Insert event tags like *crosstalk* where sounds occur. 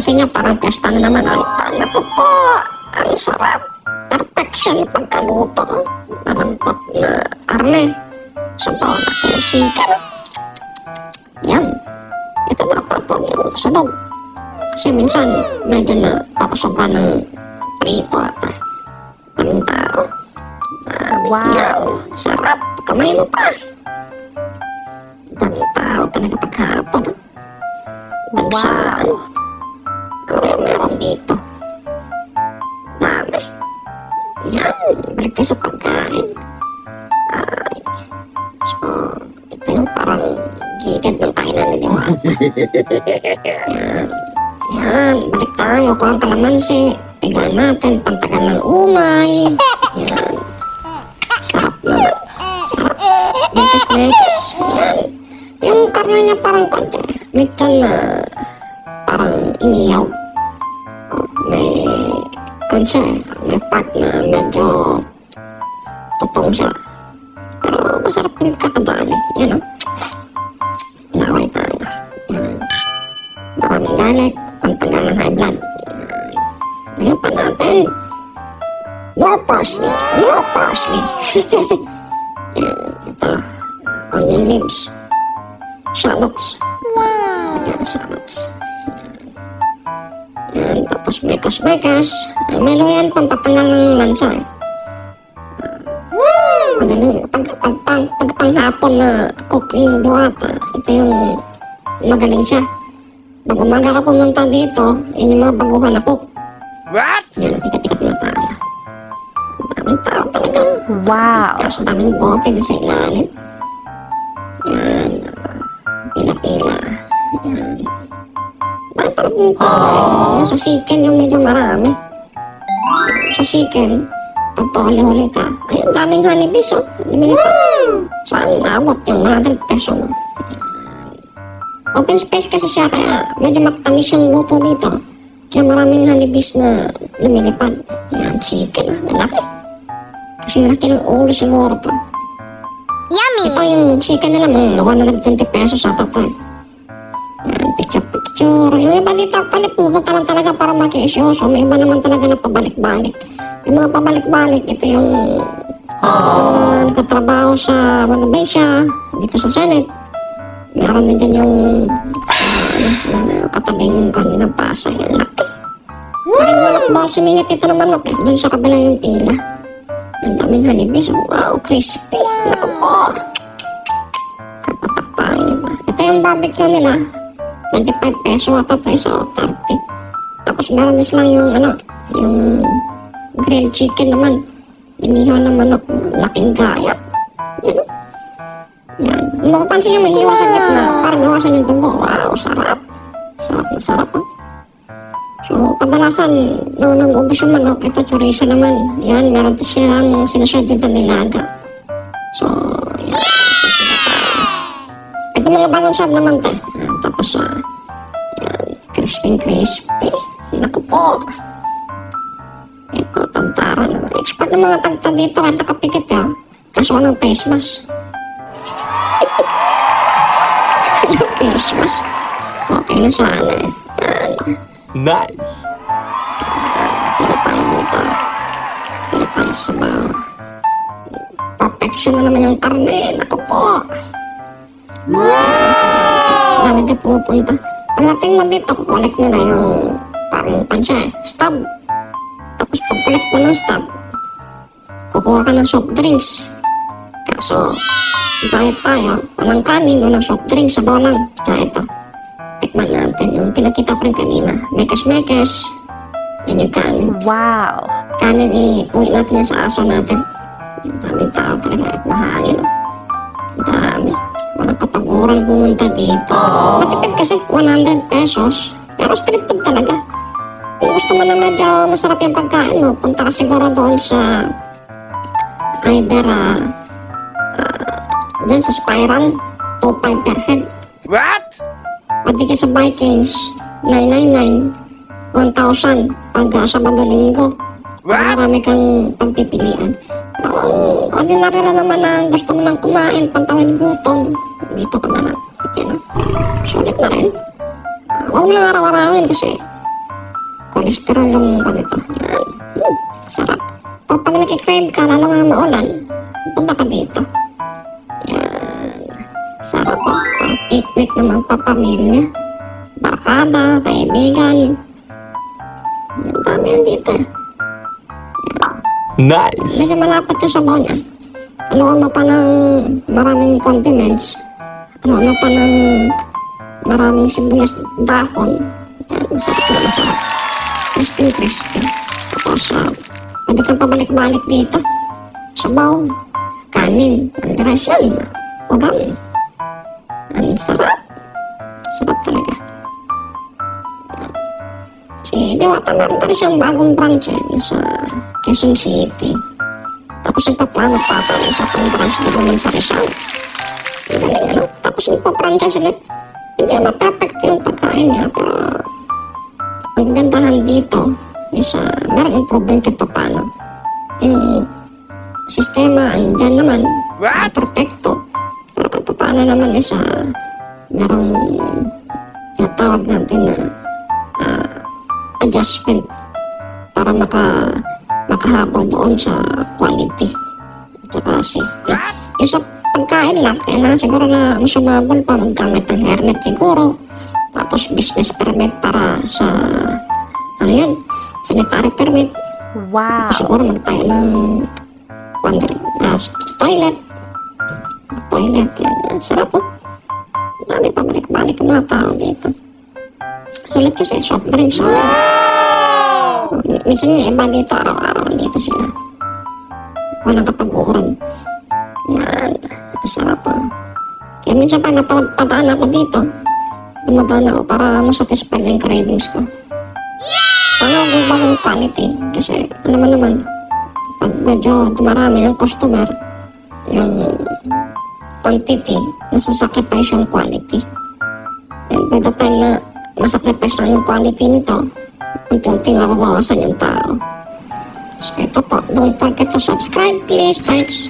napansin niya, parang piyesta na naman. Ay, naku po, ang sarap. Perfection pagkaluto. Malampot na karne. Sabaw na kinsikan. Yan. Ito dapat po yung sunog. Kasi minsan, medyo na papasobra ng prito at ah, daming tao. Dami Wow. yan. Sarap. Kamay mo pa. Daming tao talaga paghapon. Bagsaan. Ano yung meron dito? Dami. Yan. Balik tayo sa pagkain. Ay. So, ito yung parang gilid ng kainan ni Diwata. Yan. Yan. Balik tayo. Kung ang kalamansi, bigyan natin. Pantagan ng umay. Yan. Sarap naman. Sarap. Mekis-mekis. Yan. Yung karne niya parang konti. Lechon na parang iniyaw. May konti eh. May part na medyo tutong siya. Pero masarap din kakadali. Yan o. Laway tayo. Yan. Maraming galit. Pantagal ng high blood. Lagyan pa natin. More parsley. More parsley. *laughs* Yan. Ito. Onion leaves. Shallots. Yan, shallots. Yan. Tapos mekas-mekas. Melo yan pampatanggal ng lansa eh. Magaling. Pag, pag, pag, pag panghapon na cook ni Diwata, ito yung magaling siya. Pag umaga ka pumunta dito, yun yung mga baguhan na cook. What? Yan, ikat-ikat na tayo. Ang daming tao talaga. Wow. Tapos daming bote sa ilalim. Yan. Tao eh. Yung sa chicken yung medyo marami. Sa chicken, pag pahuli-huli ka, ay, ang daming honeybees oh. Lumilipad. Saan abot yung 100 peso mo? Open space kasi siya kaya medyo matamis yung luto dito. Kaya maraming honeybees na lumilipad. Yan, chicken lalaki. Kasi laki ng ulo siguro to. Yummy. Ito yung chicken nila, mga 120 pesos eh. Yan, picture-picture. Yung iba dito, palit pupunta lang talaga para makiisyoso. May iba naman talaga na pabalik-balik. Yung mga pabalik-balik, ito yung uh, nakatrabaho sa Manabesia, dito sa Senate. Meron din dyan yung uh, katabing kanilang pasay. Ang laki. Parang manok ba sumingit ito ng manok eh. Doon sa kabila yung pila. Ang daming honeybees. Wow, crispy. Naku po. Kapatak nito. Ito yung barbecue nila. 25 peso ata tayo sa 30. Tapos meron din sila yung ano, yung grilled chicken naman. Inihaw na manok. Laking gaya. Yan. Yan. Kung mapapansin nyo, may hiwa sa gitna. Parang gawasan yung dugo. Wow, sarap. Sarap na sarap. Oh. So, kadalasan, nung nag-ubos yung manok, ito chorizo naman. Yan, meron din siyang sinaserve dito nilaga. So, yan. Ito mga bagong serve naman, te. Tapos, ah, yan, crispy crispy. Naku po. Ito, tantaran. Expert ng mga tagta dito, kahit nakapikit ka. Kaso anong face mask? Anong face mask? Okay na sana. Yan. Nice. Pila tayo dito. Pila tayo sa mga... Perfection na naman yung karne. Naku po. Wow! Dami din pumupunta. Pagdating mo dito, kukulik nila yung parang pansya. Stab. Tapos pag-collect mo ng stab, kukuha ka ng soft drinks. Kaso, diet tayo. Walang kanin, walang soft drinks. Sabaw lang. Tsaka ito. Tikman natin yung pinakita ko rin kanina. Mekas-mekas. Yan yung kanin. Wow. Kanin i uwi natin yan sa aso natin. Yung daming tao talaga at mahangin. Ang dami. Walang kapag-urang pumunta dito. Matipid kasi 100 pesos. Pero street food talaga. Kung gusto mo na medyo masarap yung pagkain mo, punta ka siguro doon sa either uh, uh, dyan sa Spiral, 2.5 per head. What? Pati ka sa Vikings, 999, 1,000 pag uh, Sabado Linggo. What? Marami kang pagpipilian. Pero kung ordinary lang naman na gusto mo lang kumain, pagtawid gutom, dito ka na. Yan. Sulit na rin. Uh, huwag mo lang araw-arawin kasi cholesterol yung ganito. Yan. Hmm, sarap. Pero pag nakikrave ka, lalo nga maulan, punta ka dito. Yan. Sarap po. Pang picnic na magpapamilya. Barkada, kaibigan. Ang dami yan dito. Nice. Medyo malapit yung sabaw niya. Ano mo pa ng maraming condiments. Mo pa ng maraming sibuyas dahon. Yan, masarap na masarap. Crispy crispy. Tapos, uh, pwede kang pabalik-balik dito. Sabaw, kanin, ang grass yan. Ugang. Ang sarap. Sarap talaga. Si Diwata meron talaga siyang bagong branch eh, sa Quezon City. Tapos nagpaplano pa ata ng isa pang branch na naman sa Rizal. Ang galing ano. Tapos nagpa-franchise ulit. Hindi naman perfect yung pagkain niya, pero ang gandahan dito is uh, merong improvement kahit paano. Yung sistema, andyan naman, What? perfecto. Pero kahit paano naman is uh, merong tinatawag natin na ah, adjustment para maka makahabol doon sa quality at saka safety. Yung sa pagkain lang, kailangan siguro na masumabol pa maggamit ng hairnet siguro. Tapos business permit para sa ano yun, sanitary permit. Wow. Tapos siguro magtayo ng laundry, ah, toilet. Toilet, yan. Sarap po. Dami pa balik-balik ang mga tao dito. Sulit kasi soft drinks. So, Minsan yung iba dito araw-araw dito sila. Walang kapag-uuran. Sarap po. Kaya minsan pag napadaan ako dito, dumadaan ako para masatisfy yung cravings ko. Sana huwag bagong quality. Kasi alam mo naman, pag medyo marami yung customer, yung quantity, nasa-sacrifice yung quality. And by the time na masacrifice na yung quality nito, unti-unti mababawasan yung tao. So ito po, don't forget to subscribe please, thanks.